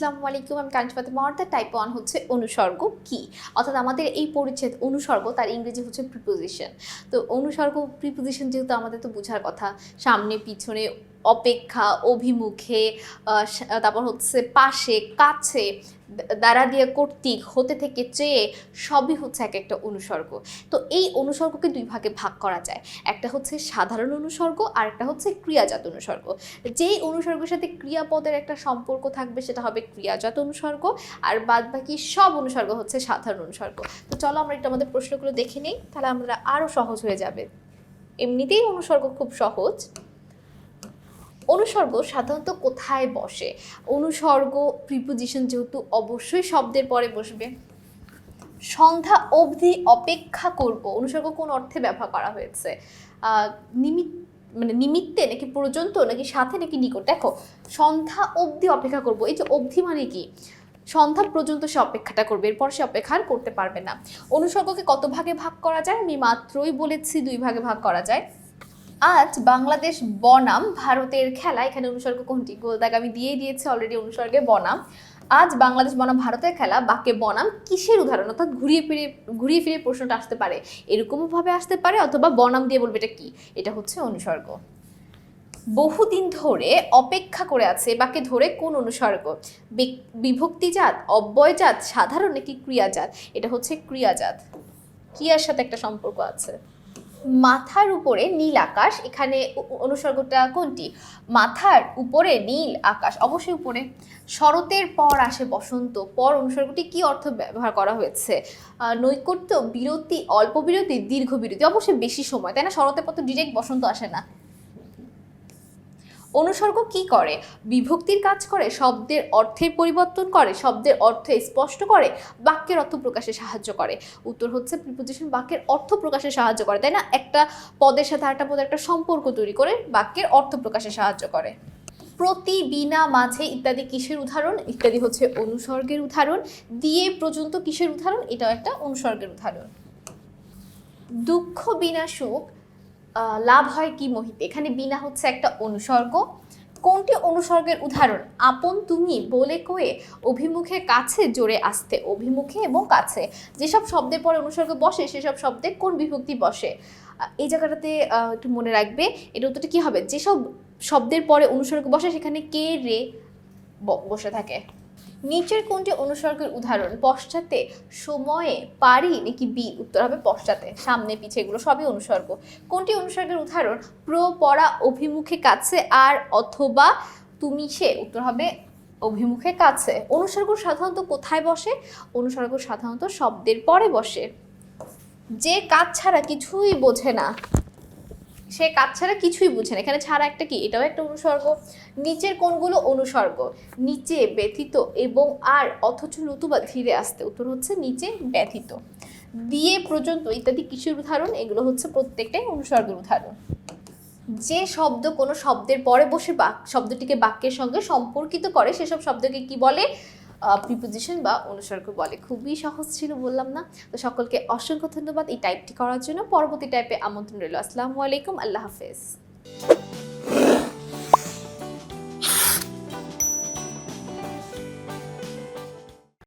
আসসালামু আলাইকুম, আমি কাঞ্চপাতে মহার্তা টাইপ ওয়ান হচ্ছে অনুসর্গ কি? অর্থাৎ আমাদের এই পরিচ্ছেদ অনুসর্গ তার ইংরেজি হচ্ছে প্রিপোজিশন তো অনুসর্গ প্রিপোজিশন যেহেতু আমাদের তো বোঝার কথা, সামনে, পিছনে অপেক্ষা, অভিমুখে তারপর হচ্ছে পাশে, কাছে, দ্বারা দিয়ে কর্তৃক, হতে থেকে চেয়ে সবই হচ্ছে এক একটা অনুসর্গ। তো এই অনুসর্গকে দুই ভাগে ভাগ করা যায়। একটা হচ্ছে সাধারণ অনুসর্গ, আর একটা হচ্ছে ক্রিয়াজাত অনুসর্গ। যেই অনুসর্গের সাথে ক্রিয়াপদের একটা সম্পর্ক থাকবে, সেটা হবে ক্রিয়াজাত অনুসর্গ, আর বাদ বাকি সব অনুসর্গ হচ্ছে সাধারণ অনুসর্গ। তো চলো আমরা একটু আমাদের প্রশ্নগুলো দেখে নিই, তাহলে আমরা আরও সহজ হয়ে যাবে। এমনিতেই অনুসর্গ খুব সহজ। অনুসর্গ সাধারণত কোথায় বসে? অনুসর্গ প্রিপোজিশন যেহেতু অবশ্যই শব্দের পরে বসবে। সন্ধ্যা অবধি অপেক্ষা করব অনুসর্গ কোন অর্থে ব্যবহার করা হয়েছে? আহ, নিমিত্ত মানে নিমিত্তে নাকি পর্যন্ত নাকি সাথে নাকি নিকট? দেখো সন্ধ্যা অবধি অপেক্ষা করব এই যে অবধি মানে কি? সন্ধ্যা পর্যন্ত সে অপেক্ষাটা করবে এরপর সে অপেক্ষা করতে পারবে না। অনুসর্গকে কত ভাগে ভাগ করা যায়? আমি মাত্রই বলেছি দুই ভাগে ভাগ করা যায়। আজ বাংলাদেশ বনাম ভারতের খেলা, এখানে অনুসর্গ কোনটি? গোলদাগ আমি দিয়ে দিয়েছি অলরেডি অনুসর্গে বনাম। আজ বাংলাদেশ বনাম ভারতের খেলা, বাক্যে বনাম কিসের উদাহরণ? অর্থাৎ ঘুরিয়ে ফিরে ঘুরিয়ে ফিরে প্রশ্নটা আসতে পারে। এরকমও ভাবে আসতে পারে, অথবা বনাম দিয়ে বলবে এটা কি? এটা হচ্ছে অনুসর্গ। বহুদিন ধরে অপেক্ষা করে আছে বাকে ধরে কোন অনুসর্গ? বিক- বিভক্তিজাত, অব্যয়জাত, সাধারণ নাকি ক্রিয়াজাত? এটা হচ্ছে ক্রিয়াজাত। ক্রিয়ার সাথে একটা সম্পর্ক আছে। মাথার উপরে নীল আকাশ, এখানে অনুসর্গটা কোনটি? মাথার উপরে নীল আকাশ, অবশ্যই উপরে। শরতের পর আসে বসন্ত, পর অনুসর্গটি কি অর্থ ব্যবহার করা হয়েছে? নৈকট্য, বিরতি, অল্প বিরতি, দীর্ঘ বিরতি, অবশ্যই বেশি সময়, তাই না? শরতের পর তো ডিরেক্ট বসন্ত আসে না। অনুসর্গ কি করে? বিভক্তির কাজ করে, শব্দের অর্থের পরিবর্তন করে, শব্দের অর্থ স্পষ্ট করে, বাক্যের অর্থ প্রকাশে সাহায্য করে। উত্তর হচ্ছে প্রিপোজিশন বাক্যের অর্থ প্রকাশে সাহায্য করে, তাই না? একটা পদের সাথে আরেকটা পদের একটা সম্পর্ক তৈরি করে বাক্যের অর্থ প্রকাশে সাহায্য করে। প্রতি, বিনা, মাঝে ইত্যাদি কিসের উদাহরণ? ইত্যাদি হচ্ছে অনুসর্গের উদাহরণ। দিয়ে পর্যন্ত কিসের উদাহরণ? এটাও একটা অনুসর্গের উদাহরণ। দুঃখ বিনা সুখ লাভ হয় কি মোহিতে? এখানে বিনা হচ্ছে একটা অনুসর্গ। কোনটি অনুসর্গের উদাহরণ? আপন তুমি বলে কয়ে অভিমুখে কাছে জোরে আসতে, অভিমুখে এবং কাছে। যেসব শব্দের পরে অনুসর্গ বসে, সেসব শব্দে কোন বিভক্তি বসে? এই জায়গাটাতে একটু মনে রাখবে এটা উত্তরটা কি হবে? যেসব শব্দের পরে অনুসর্গ বসে, সেখানে কে, রে বসে থাকে? নিচের কোনটি অনুসর্গের উদাহরণ? পশ্চাতে সময়ে পারি নাকি বি উত্তর হবে পশ্চাতে। সামনে পিছে এগুলো সবই অনুসর্গ। কোনটি অনুসর্গের উদাহরণ? প্র পড়া অভিমুখে কাছে আর অথবা তুমি সে উত্তর হবে অভিমুখে কাছে। অনুসর্গ সাধারণত কোথায় বসে? অনুসর্গ সাধারণত শব্দের পরে বসে। যে কাজ ছাড়া কিছুই বোঝে না। সে কাজ ছাড়া কিছুই বুঝে না। এখানে ছাড়া একটা কি? এটাও একটা অনুসর্গ। নিচের কোনগুলো অনুসর্গ। নিচে ব্যথিত এবং আর অথচ নতুবা ধীরে আসতে। উত্তর হচ্ছে নিচে ব্যথিত। দিয়ে পর্যন্ত ইত্যাদি কিসের উদাহরণ? এগুলো হচ্ছে প্রত্যেকটাই অনুসর্গের উদাহরণ। যে শব্দ কোনো শব্দের পরে বসে বাক শব্দটিকে বাক্যের সঙ্গে সম্পর্কিত করে, সেসব শব্দকে কি বলে? প্রিপোজিশন বা অনুসর্গ বলে। খুবই সহজ ছিল, বললাম না। তো সকলকে অসংখ্য ধন্যবাদ এই টাইপটি করার জন্য। পরবর্তী টাইপে আমন্ত্রণ রইল। আসসালামু আলাইকুম। আল্লাহ হাফেজ।